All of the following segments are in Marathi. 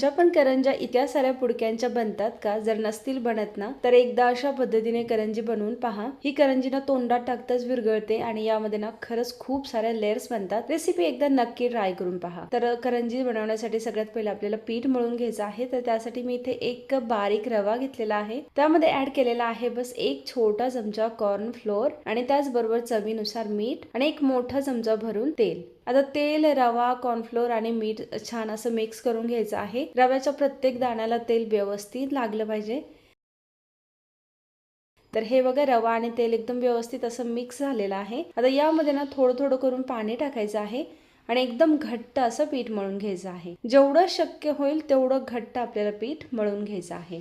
तुमच्या पण करंजा इतक्या साऱ्या पुडक्यांच्या बनतात का? जर नसतील बनत ना तर एकदा अशा पद्धतीने करंजी बनवून पहा. ही करंजी ना तोंडात टाकताच विरघळते आणि यामध्ये ना खरंच खूप साऱ्या लेअर्स बनतात. रेसिपी एकदा नक्की ट्राय करून पहा. तर करंजी बनवण्यासाठी सगळ्यात पहिले आपल्याला पीठ मळून घ्यायचं आहे. तर त्यासाठी मी इथे एक कप बारीक रवा घेतलेला आहे. त्यामध्ये ऍड केलेला आहे बस एक छोटा चमचा कॉर्न फ्लोअर आणि त्याचबरोबर चवीनुसार मीठ आणि एक मोठा चमचा भरून तेल. आता तेल रवा कॉर्नफ्लोअर आणि मीठ छान असं मिक्स करून घ्यायचं आहे. रव्याच्या प्रत्येक दाण्याला तेल व्यवस्थित लागलं पाहिजे. तर हे बघा रवा आणि तेल एकदम व्यवस्थित असं मिक्स झालेलं आहे. आता यामध्ये ना थोडं थोडं करून पाणी टाकायचं आहे आणि एकदम घट्ट असं पीठ मळून घ्यायचं आहे. जेवढं शक्य होईल तेवढं घट्ट आपल्याला पीठ मळून घ्यायचं आहे.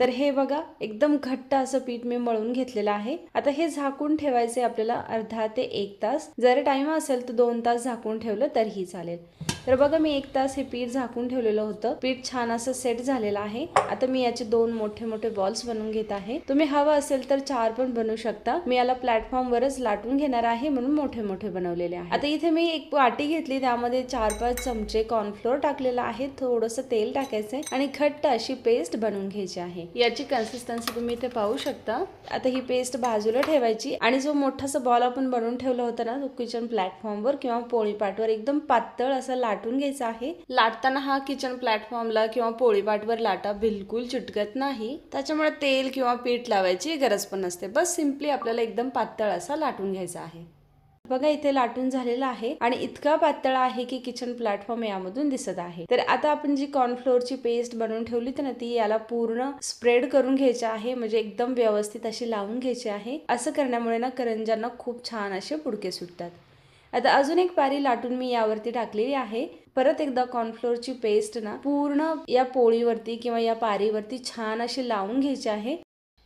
तर हे बघा एकदम घट्ट असं पीठ मी मळून घेतलेलं आहे. आता हे झाकून ठेवायचे आपल्याला अर्धा ते एक तास. जर टाइम असेल तर दोन तास झाकून ठेवलं तरीही चालेल. तर बघा मी एक तास हे पीठ झाकून ठेवलेलं होतं. पीठ छान असं सेट झालेलं आहे. आता मी याचे दोन मोठे मोठे बॉल्स बनवून घेत आहे. तुम्ही हवं असेल तर चार पण बनवू शकता. मी याला प्लॅटफॉर्म वरच लाटून घेणार आहे म्हणून मोठे मोठे बनवलेले आहे. आता इथे मी एक वाटी घेतली. त्यामध्ये चार पाच चमचे कॉर्नफ्लोअर टाकलेलं आहे. थोडस तेल टाकायचंय आणि घट्ट अशी पेस्ट बनवून घ्यायची आहे. याची कन्सिस्टन्सी तुम्ही इथे पाहू शकता. आता ही पेस्ट बाजूला ठेवायची आणि जो मोठासा बॉल आपण बनवून ठेवला होता ना तो किचन प्लॅटफॉर्मवर किंवा पोळीपाटवर एकदम पातळ असा लाटून घ्यायचा आहे. लाटताना हा किचन प्लॅटफॉर्मला किंवा पोळीपाटवर लाटा बिलकुल चिटकत नाही. त्याच्यामुळे तेल किंवा पीठ लावायची गरज पण नसते. बस सिम्पली आपल्याला एकदम पातळ असा लाटून घ्यायचा आहे. बघा इथे लाटून झालेला आहे आणि इतका पातळ आहे की किचन प्लॅटफॉर्म यामधून दिसत आहे. तर आता आपण जी कॉर्नफ्लोअरची पेस्ट बनवून ठेवली तर ना ती याला पूर्ण स्प्रेड करून घ्यायची आहे. म्हणजे एकदम व्यवस्थित अशी लावून घ्यायची आहे. असं करण्यामुळे ना करंजांना खूप छान असे पुडके सुटतात. आता अजून एक पारी लाटून मी यावरती टाकलेली आहे. परत एकदा कॉर्नफ्लोअरची पेस्ट ना पूर्ण या पोळीवरती किंवा या पारीवरती छान अशी लावून घ्यायची आहे.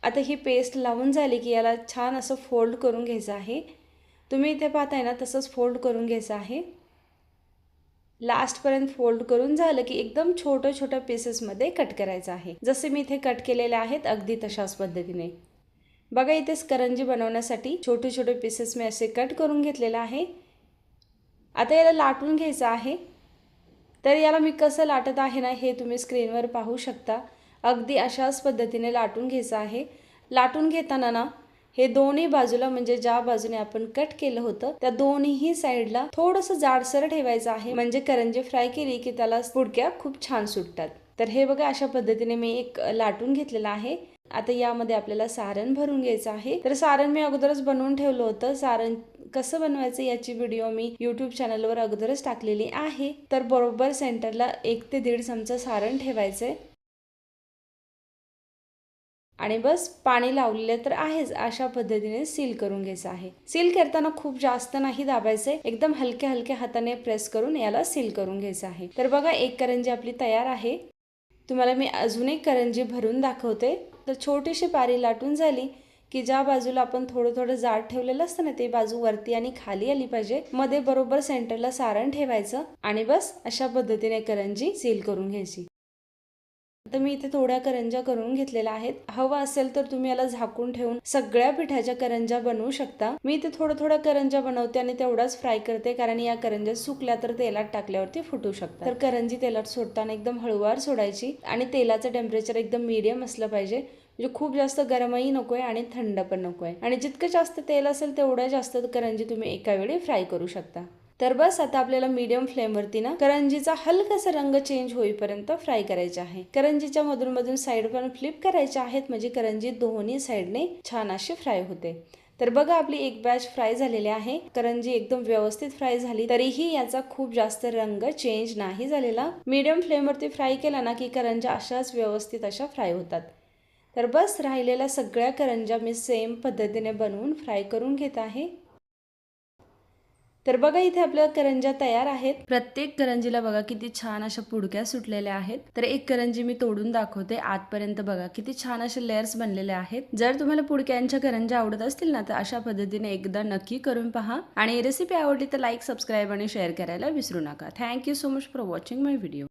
आता ही पेस्ट लावून झाली की याला छान असं फोल्ड करून घ्यायचं आहे. तुम्ही इथे पाहताय ना तसंच फोल्ड करून घ्यायचं आहे. लास्टपर्यंत फोल्ड करून झालं की एकदम छोट्या छोट्या पीसेसमध्ये कट करायचं आहे. जसे मी इथे कट केलेले आहेत अगदी तशाच पद्धतीने. बघा इथेच करंजी बनवण्यासाठी छोटे छोटे पीसेस मी असे कट करून घेतलेले आहे. आता याला लाटून घ्यायचं आहे. तर याला मी कसं लाटत आहे ना हे तुम्ही स्क्रीनवर पाहू शकता. अगदी अशाच पद्धतीने लाटून घ्यायचं आहे. लाटून घेताना ना हे दोन्ही बाजूला म्हणजे ज्या बाजूने आपण कट केलं होतं त्या दोन्हीही साईडला थोडंसं जाडसर ठेवायचं आहे. म्हणजे करंजी फ्राय केली की त्याला पुडक्या खूप छान सुटतात. तर हे बघा अशा पद्धतीने मी एक लाटून घेतलेलं आहे. आता यामध्ये आपल्याला सारण भरून घ्यायचं आहे. तर सारण मी अगोदरच बनवून ठेवलं होतं. सारण कसं बनवायचं याची व्हिडिओ मी युट्यूब चॅनलवर अगोदरच टाकलेली आहे. तर बरोबर सेंटरला एक ते दीड चमचा सारण ठेवायचंय. आणि बस पाणी लावलेले तर आहेच अशा पद्धतीने सील करून घ्यायचं आहे. सील करताना खूप जास्त नाही दाबायचे एकदम हलक्या हलक्या हाताने प्रेस करून याला सील करून घ्यायचं आहे. तर बघा एक करंजी आपली तयार आहे. तुम्हाला मी अजून एक करंजी भरून दाखवते. तर छोटीशी पारी लाटून झाली. की ज्या बाजूला आपण थोडं थोडं जाड ठेवलेलं असतं ना ते बाजू वरती आणि खाली आली पाहिजे. मध्ये बरोबर सेंटरला सारण ठेवायचं आणि बस अशा पद्धतीने करंजी सील करून घ्यायची. तर मी इथे थोड्या करंजा करून घेतलेल्या आहेत. हवं असेल तर तुम्ही याला झाकून ठेवून सगळ्या पिठाच्या करंजा बनवू शकता. मी इथे थोडं थोडं करंजा बनवते आणि तेवढाच फ्राय करते कारण या करंजा सुकल्या तर तेलात टाकल्यावरती फुटू शकतात. तर करंजी तेलात सोडताना एकदम हळूवार सोडायची आणि तेलाचं टेम्परेचर एकदम मीडियम असलं पाहिजे. म्हणजे खूप जास्त गरमही नको आहे आणि थंड पण नको आहे आणि जितकं जास्त तेल असेल तेवढं जास्त करंजी तुम्ही एका वेळी फ्राय करू शकता. तर बस आता आपल्याला मीडियम फ्लेमवरती ना करंजीचा हलकासा रंग चेंज होईपर्यंत फ्राय करायचा आहे. करंजीच्या मधून मधून साईड पण फ्लिप करायच्या आहेत म्हणजे करंजी दोन्ही साईडने छान अशी फ्राय होते. तर बघा आपली एक बॅच फ्राय झालेली आहे. करंजी एकदम व्यवस्थित फ्राय झाली तरीही याचा खूप जास्त रंग चेंज नाही झालेला. मीडियम फ्लेमवरती फ्राय केला ना की करंजा अशाच व्यवस्थित अशा फ्राय होतात. तर बस राहिलेल्या सगळ्या करंजा मी सेम पद्धतीने बनवून फ्राय करून घेत आहे. तर बघा इथे आपल्या करंजा तयार आहेत. प्रत्येक करंजीला बघा किती छान अशा पुडक्या सुटलेल्या आहेत. तर एक करंजी मी तोडून दाखवते आतपर्यंत बघा किती छान असे लेअर्स बनलेले आहेत. जर तुम्हाला पुडक्यांच्या करंजा आवडत असतील ना तर अशा पद्धतीने एकदा नक्की करून पहा. आणि रेसिपी आवडली तर लाईक सबस्क्राईब आणि शेअर करायला विसरू नका. Thank you so much for watching my video